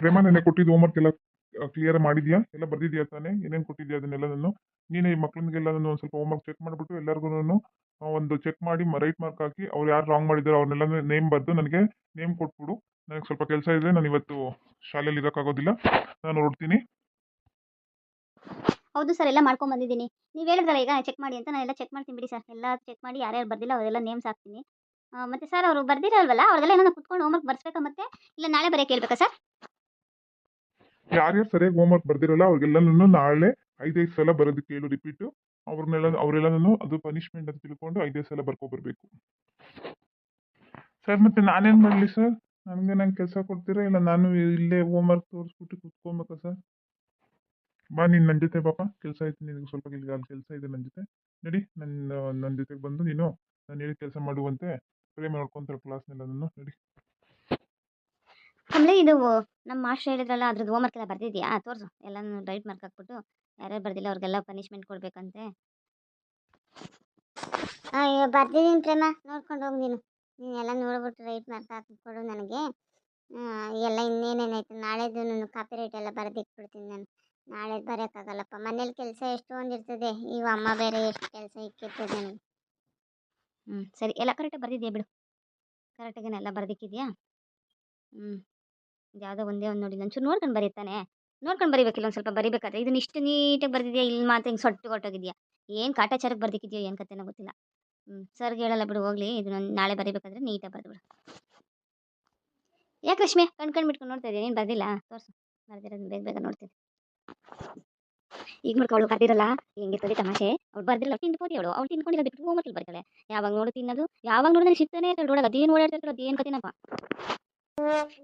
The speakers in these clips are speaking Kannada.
ಪ್ರೇಮ ನೆನ್ನೆ ಕೊಟ್ಟಿದ್ದು ಹೋಮ್ವರ್ಕ್ ಎಲ್ಲ ಕ್ಲಿಯರ್ ಮಾಡಿದ್ಯಾ? ಎಲ್ಲ ಬರ್ದಿದ್ಯಾ ತಾನೆ? ಏನೇನು ಕೊಟ್ಟಿದ್ಯಾ ಅದನ್ನೆಲ್ಲ ನಾನು? ನೀನೇ ಈ ಮಕ್ಕಳಿಗೆಲ್ಲ ನಾನು ಒಂದು ಸ್ವಲ್ಪ ಹೋಮ್ವರ್ಕ್ ಚೆಕ್ ಮಾಡಿಬಿಟ್ಟು ಎಲ್ಲರಿಗೂ ಒಂದು ಚೆಕ್ ಮಾಡಿ ರೈಟ್ ಮಾರ್ಕ್ ಹಾಕಿ ಅವ್ರು ಯಾರು ರಾಂಗ್ ಮಾಡಿದಾರೋ ಅವ್ರನ್ನೆಲ್ಲ ನೇಮ್ ಬರೆದು ನನಗೆ ನೇಮ್ ಕೊಟ್ಬಿಡು. ನನಗೆ ಸ್ವಲ್ಪ ಕೆಲಸ ಇದೆ, ನಾನು ಇವತ್ತು ಶಾಲೆಯಲ್ಲಿ ಇರೋಕ್ಕಾಗೋದಿಲ್ಲ. ನಾನು ಹೊರಡ್ತೀನಿ. ಹೌದು ಸರ್ ಎಲ್ಲ ಮಾಡ್ಕೊಂಡು ಬಂದಿದ್ದೀನಿ. ನೀವು ಹೇಳಿದ್ರಲ್ಲ ಈಗ ಚೆಕ್ ಮಾಡಿ ಅಂತ ನಾನು ಚೆಕ್ ಮಾಡ್ತೀನಿ ಬಿಡಿ ಸರ್ ಎಲ್ಲ ಚೆಕ್ ಮಾಡಿ ಯಾರ್ಯಾರು ಬರ್ದಿಲ್ಲ ಅವರೆಲ್ಲ ನೇಮ್ಸ್ ಹಾಕ್ತೀನಿ. ಮತ್ತೆ ಸರ್ ಅವರು ಬರ್ದಿರಲ್ವಲ್ಲ ಅವ್ರಿಗೆಲ್ಲ ಏನೋ ಕುತ್ಕೊಂಡು ಹೋಮ್ವರ್ಕ್ ಬರ್ಸ್ಬೇಕಾ ಮತ್ತೆ? ಇಲ್ಲ ನಾಳೆ ಬರೀ ಹೇಳ್ಬೇಕಾ ಸರ್ ಯಾರ್ಯಾರು ಸರಿಯಾಗಿ ಹೋಮ್ವರ್ಕ್ ಬರ್ದಿರಲ್ಲ ಅವ್ರಿಗೆಲ್ಲನೂ ನಾಳೆ ಐದೈದು ಸಲ ಬರೋದು ಕೇಳು ರಿಪೀಟು ಅವ್ರನ್ನೆಲ್ಲ ಅವರೆಲ್ಲನೂ ಅದು ಪನಿಷ್ಮೆಂಟ್ ಅಂತ ತಿಳ್ಕೊಂಡು ಐದೈದು ಸಲ ಬರ್ಕೊಬರ್ಬೇಕು ಸರ್ ಮತ್ತೆ ನಾನೇನು ಮಾಡಲಿ ಸರ್ ನನಗೆ ನಂಗೆ ಕೆಲಸ ಕೊಡ್ತೀರಾ? ಇಲ್ಲ ನಾನು ಇಲ್ಲೇ ಹೋಮ್ವರ್ಕ್ ತೋರಿಸ್ಬಿಟ್ಟು ಕುತ್ಕೊಬೇಕಾ ಸರ್ ಬಾ, ನೀನು ನನ್ನ ಜೊತೆ ಪಾಪ ಕೆಲಸ ಐತೆ, ನಿನಗೆ ಸ್ವಲ್ಪ ಇಲ್ಲಿ ಅಲ್ಲಿ ಕೆಲಸ ಇದೆ ನನ್ನ ಜೊತೆ. ನಡಿ ನನ್ನ ನನ್ನ ಜೊತೆಗೆ ಬಂದು ನೀನು ನಾನು ಹೇಳಿ ಕೆಲಸ ಮಾಡುವಂತೆ ಪ್ರೇಮ ನೋಡ್ಕೊಂತಾರೆ ನಾನು ನಡಿ. ಕಮಲೆ ಇದು ನಮ್ಮ ಮಾಸ್ಟರ್ ಹೇಳಿದ್ರಲ್ಲ, ಅದ್ರದ್ದು ಹೋಮ್ವರ್ಕ್ ಎಲ್ಲ ಬರ್ದಿದ್ಯಾ? ತೋರಿಸು. ಎಲ್ಲನೂ ರೈಟ್ ಮಾರ್ಕ್ ಹಾಕ್ಬಿಟ್ಟು ಯಾರ್ಯಾರು ಬರ್ದಿಲ್ಲ ಅವ್ರಿಗೆಲ್ಲ ಪನಿಷ್ಮೆಂಟ್ ಕೊಡ್ಬೇಕಂತೆ. ಅಯ್ಯೋ ಬರ್ದಿದ್ದೀನಿ ಪ್ರೇಮ. ನೋಡ್ಕೊಂಡು ಹೋಗಿ ನೀನು. ಎಲ್ಲ ನೋಡ್ಬಿಟ್ಟು ರೈಟ್ ಮಾರ್ಕ್ ಹಾಕಿಕೊಡು ನನಗೆ. ಎಲ್ಲ ಇನ್ನೇನೇನಾಯ್ತು? ನಾಳೆದು ನಾನು ಕಾಪಿ ರೈಟ್ ಎಲ್ಲ ಬರೆದಿಟ್ಬಿಡ್ತೀನಿ ನಾನು. ನಾಳೆ ಬರೋಕ್ಕಾಗಲ್ಲಪ್ಪ ಮನೇಲಿ ಕೆಲಸ ಎಷ್ಟೊಂದು ಇರ್ತದೆ ಇವು ಅಮ್ಮ ಬೇರೆ ಎಷ್ಟು ಕೆಲಸ ಇಕ್ಕಿರ್ತದೆ ನನಗೆ ಹ್ಞೂ ಸರಿ. ಎಲ್ಲ ಕರೆಕ್ಟಾಗಿ ಬರ್ದಿದ್ಯಾ ಬಿಡು? ಕರೆಕ್ಟಾಗಿ ಎಲ್ಲ ಬರ್ದಿಕ್ಕಿದ್ಯಾ? ಹ್ಞೂ ಯಾವುದೋ ಒಂದೇ ಒಂದು ನೋಡಿಲ್ಲ ಒಂಚೂರು ನೋಡ್ಕೊಂಡು ಬರೀತಾನೆ ನೋಡ್ಕೊಂಡು ಬರಿಬೇಕಿಲ್ಲ, ಒಂದು ಸ್ವಲ್ಪ ಬರಿಬೇಕಾದ್ರೆ. ಇದನ್ನ ಇಷ್ಟು ನೀಟಾಗಿ ಬರ್ದಿದ್ಯಾ, ಇಲ್ಲಿ ಮಾತ್ರ ಹಿಂಗೆ ಸೊಟ್ಟು ಕೊಟ್ಟೋಗಿದ್ಯಾ? ಏನು ಕಾಟಾಚಾರಕ್ಕೆ ಬರ್ದಿಕ್ಕಿದ್ಯೋ ಏನು ಕತೆನೋ ಗೊತ್ತಿಲ್ಲ. ಹ್ಞೂ ಸರ್ಗೆ ಹೇಳಲ್ಲ ಬಿಡು, ಹೋಗ್ಲಿ. ಇದನ್ನ ನಾಳೆ ಬರಿಬೇಕಾದ್ರೆ ನೀಟಾಗಿ ಬರ್ದು ಬಿಡು ಯಾಕೆ ರಶ್ಮಿ? ಕಣ್ಕಂಡು ಕಣ್ ಬಿಟ್ಕೊಂಡು ನೋಡ್ತಾ ಇದೀಯ? ನೀನು ಬರ್ದಿಲ್ಲ? ತೋರಿಸು. ಬರ್ದಿರೋದು ಬೇಗ ಬೇಗ ನೋಡ್ತೀನಿ. ಈಗ ಮಾಡ್ಕೊಳ್ಳು ಬರ್ದಿರಲ್ಲ? ಹೆಂಗಿರ್ತದೆ ತಮಾಷೆ? ಅವ್ಳು ಬರ್ದಿರಲ್ಲ ಅವ್ಳು ತಿಂದ್ಕೋತಿ ಅವಳು. ಅವ್ಳು ತಿನ್ಕೊಂಡಿಲ್ಲ ಬಿಟ್ಟು ಹೋಗ್ಬಿಟ್ಟು ಬರ್ತಾಳೆ. ಯಾವಾಗ ನೋಡು ತಿನ್ನೋದು, ಯಾವಾಗ ನೋಡಿದ್ರೆ ಸಿಗ್ತಾನೆ ಇರ್ತಾಳೆ. ನೋಡೋದು ಅದೇನು ಓಡಾಡ್ತಿರ್ತಾಳೆ ಅದೇನು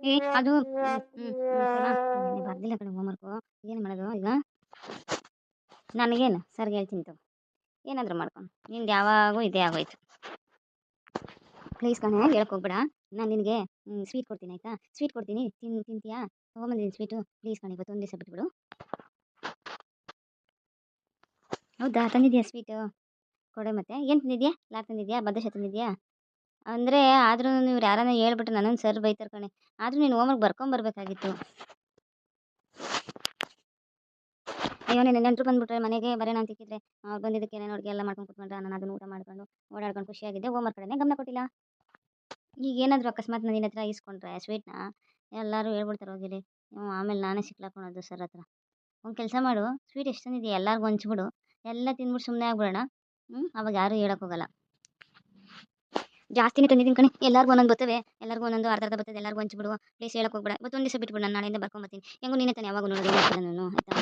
ಏ, ಅದು ಬರ್ದಿಲ್ಲ ಕಡೆ ಹೋಮ್ವರ್ಕು ಏನು ಮಾಡೋದು ಈಗ? ನನಗೇನು ಸರ್ಗೆ ಹೇಳ್ತೀನಿ ತಗೋ. ಏನಾದರೂ ಮಾಡ್ಕೊಂಡು ನಿಂದು ಯಾವಾಗೂ ಇದೇ ಆಗೋಯ್ತು. ಪ್ಲೀಸ್ ಕಣೆ, ಹೇಳಕ್ ಹೋಗ್ಬೇಡ. ನಾನು ನಿನಗೆ ಸ್ವೀಟ್ ಕೊಡ್ತೀನಿ, ಆಯಿತಾ? ಸ್ವೀಟ್ ಕೊಡ್ತೀನಿ. ತಿನ್, ತಿಂತೀಯಾ? ತೊಗೊಂಬಂದಿದ್ದೀನಿ ಸ್ವೀಟು ಪ್ಲೀಸ್ ಕಣೆ, ಇವತ್ತು ಒಂದು ದಿವಸ ಬಿಟ್ಬಿಡು. ಹೌದಾ? ತಂದಿದ್ಯಾ ಸ್ವೀಟು ಕೊಡೆ ಮತ್ತೆ? ಏನು ತಂದಿದ್ಯಾ? ಲಾಕ್ ತಂದಿದ್ಯಾ? ಬದಶ ತಂದಿದ್ಯಾ? ಅಂದರೆ ಆದ್ರೂ ನೀವು ಯಾರನ್ನ ಹೇಳ್ಬಿಟ್ಟು ನನ್ನನ್ನು ಸರ್ ಬೈತಾರೆ ಕಣೆ. ಆದರೂ ನೀನು ಹೋಮ್ವರ್ಕ್ ಬರ್ಕೊಂಬರ್ಬೇಕಾಗಿತ್ತು ಅಯ್ಯೋ ನೀನು ನೆಂಟರು ಬಂದ್ಬಿಟ್ರೆ ಮನೆಗೆ ಬರೋಣ ಅಂತ ಇಕ್ಕಿದ್ರೆ. ಅವ್ರು ಬಂದಿದ್ದಕ್ಕೆ ಏನೇನು ಅಡುಗೆ ಎಲ್ಲ ಮಾಡ್ಕೊಂಡು ಕುತ್ಕೊಂಡ್ರೆ ನಾನು ಅದನ್ನು ಊಟ ಮಾಡ್ಕೊಂಡು ಓಡಾಡ್ಕೊಂಡು ಖುಷಿಯಾಗಿದ್ದೆ. ಹೋಮ್ವರ್ಕ್ ಕಡೆನೇ ಗಮನ ಕೊಟ್ಟಿಲ್ಲ. ಈಗ ಏನಾದರೂ ಅಕಸ್ಮಾತ್ ನಾನು ನಿನ್ನ ಹತ್ರ ಇಸ್ಕೊಂಡ್ರೆ ಸ್ವೀಟ್ನ? ಎಲ್ಲರೂ ಹೇಳ್ಬಿಡ್ತಾರೆ ಹೋಗಿರಿ. ಹ್ಞೂ ಆಮೇಲೆ ನಾನೇ ಸಿಕ್ಲಾಕೊಳೋದು ಸರ್ ಹತ್ರ. ಒಂದು ಕೆಲಸ ಮಾಡು. ಸ್ವೀಟ್ ಎಷ್ಟು ತಂದಿದ್ಯಾ ಎಲ್ಲರಿಗೂ ಹಂಚ್ಬಿಡು. ಎಲ್ಲ ತಿಂದ್ಬಿಟ್ಟು ಸುಮ್ಮನೆ ಆಗ್ಬಿಡೋಣ. ಹ್ಞೂ ಅವಾಗ ಯಾರೂ ಹೇಳೋಕ್ಕೋಗಲ್ಲ ಜಾಸ್ತಿನೇ ತಂದಿದ್ದೀನಿ ಕಣೆ. ಎಲ್ಲರಿಗೂ ಒಂದೊಂದು ಬರ್ತವೆ. ಎಲ್ಲರಿಗೂ ಒಂದೊಂದು ಅರ್ಧ ಅರ್ಧ ಬರ್ತದೆ. ಎಲ್ಲರಿಗೂ ಹಂಚ್ಬಿಡುವ ಪ್ಲೀಸ್ ಹೇಳಕ್ ಹೋಗ್ಬೇಡ. ಮತ್ತೊಂದು ದಿವಸ ಬಿಟ್ಬಿಡು. ನಾನು ನಾಳೆಯಿಂದ ಬರ್ಕೊಂಬತ್ತೀನಿ ಹೆಂಗೂ ನೀನೇ ತಾನೆ ಯಾವಾಗ ನೋಡಿ ನಾನು? ಆಯ್ತಾ?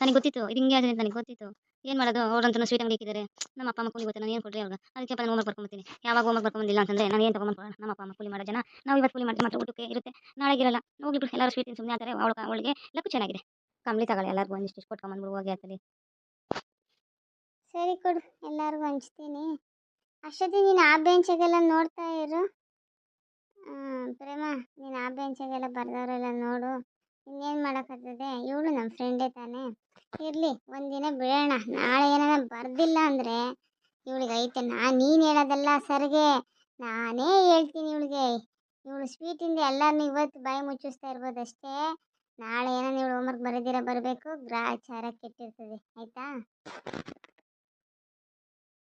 ನನಗೆ ಗೊತ್ತಿತ್ತು. ಇದು ಹಿಂಗೆ ಆದ್ರೆ ನನಗೆ ಗೊತ್ತಿತ್ತು. ಏನು ಮಾಡೋದು? ಅವ್ರಂತೂ ಸ್ವೀಟ್ ಅಂಗಡಿ ಇಕ್ಕಿದ್ದಾರೆ. ನಮ್ಮ ಅಪ್ಪ ಅಮ್ಮ ಕೂಲಿ ಗೊತ್ತಿಲ್ಲ ನಾನು ಏನು ಕೊಡ್ರಿ ಅವ್ರಿಗೆ ಅದಕ್ಕೆ ನಾನು ಹೋಮ್ವರ್ಕ್ ಬರ್ಕೊಂಬತ್ತೀನಿ ಯಾವಾಗ ಹೋಮ್ವರ್ಕ್ ಬರ್ಕೊಂಬಂದಿಲ್ಲ ಅಂತಂದ್ರೆ ನಾನು ಏನು ತೊಗೊಂಬಂದು ನಮ್ಮ ಅಪ್ಪ ಅಮ್ಮ ಕೂಲಿ ಮಾಡೋ ಜನ. ನಾವು ಇವತ್ತು ಕೂಲಿ ಮಾಡಿ ಮಾತ್ರ ಊಟಕ್ಕೆ ಇರುತ್ತೆ. ನಾಳೆಗಿರಲ್ಲ ಬಿಡು. ಎಲ್ಲರೂ ಸ್ವೀಟ್ ಸುಮ್ಮನೆ ಆತಾರೆ ಅವಳು ಅವಳಿಗೆ ಲಕ್ಕು ಚೆನ್ನಾಗಿದೆ. ಕಂಬಳಿ ತಗೊಳ್ಳಿ. ಎಲ್ಲರಿಗೂ ಒಂದಿಷ್ಟು ಕೊಟ್ಕೊಂಬಂದ್ಬಿಡು ಹೋಗಿ ಆತಲಿ ಸರಿ ಕೊಡು. ಎಲ್ಲರಿಗೂ ಹಂಚ್ತೀನಿ. ಅಷ್ಟೊತ್ತಿಗೆ ನೀನು ಆ ಬೆಂಚಾಗೆಲ್ಲ ನೋಡ್ತಾ ಇರು. ಪ್ರೇಮ, ನೀನು ಆ ಬೆಂಚಾಗೆಲ್ಲ ಬರ್ದವರೆಲ್ಲ ನೋಡು. ಇನ್ನೇನು ಮಾಡೋಕ್ಕಾಗ್ತದೆ? ಇವಳು ನಮ್ಮ ಫ್ರೆಂಡೇ ತಾನೇ. ಇರಲಿ, ಒಂದಿನ ಬಿಡೋಣ ನಾಳೆ ಏನಾರ ಬರ್ದಿಲ್ಲ ಅಂದರೆ ಇವಳಿಗೆ ಐತೆ. ನಾ, ನೀನು ಹೇಳೋದಲ್ಲ ಸರ್ಗೆ. ನಾನೇ ಹೇಳ್ತೀನಿ ಇವಳಿಗೆ. ಇವಳು ಸ್ವೀಟಿಂದ ಎಲ್ಲರನ್ನೂ ಇವತ್ತು ಬಾಯಿ ಮುಚ್ಚಿಸ್ತಾ ಇರ್ಬೋದು ಅಷ್ಟೇ ನಾಳೆ ಏನೋ ಇವಳು ಹೋಮ್ವರ್ಕ್ ಬರೆದಿರ ಬರಬೇಕು. ಗ್ರಾಚಾರ ಕೆಟ್ಟಿರ್ತದೆ. ಆಯಿತಾ?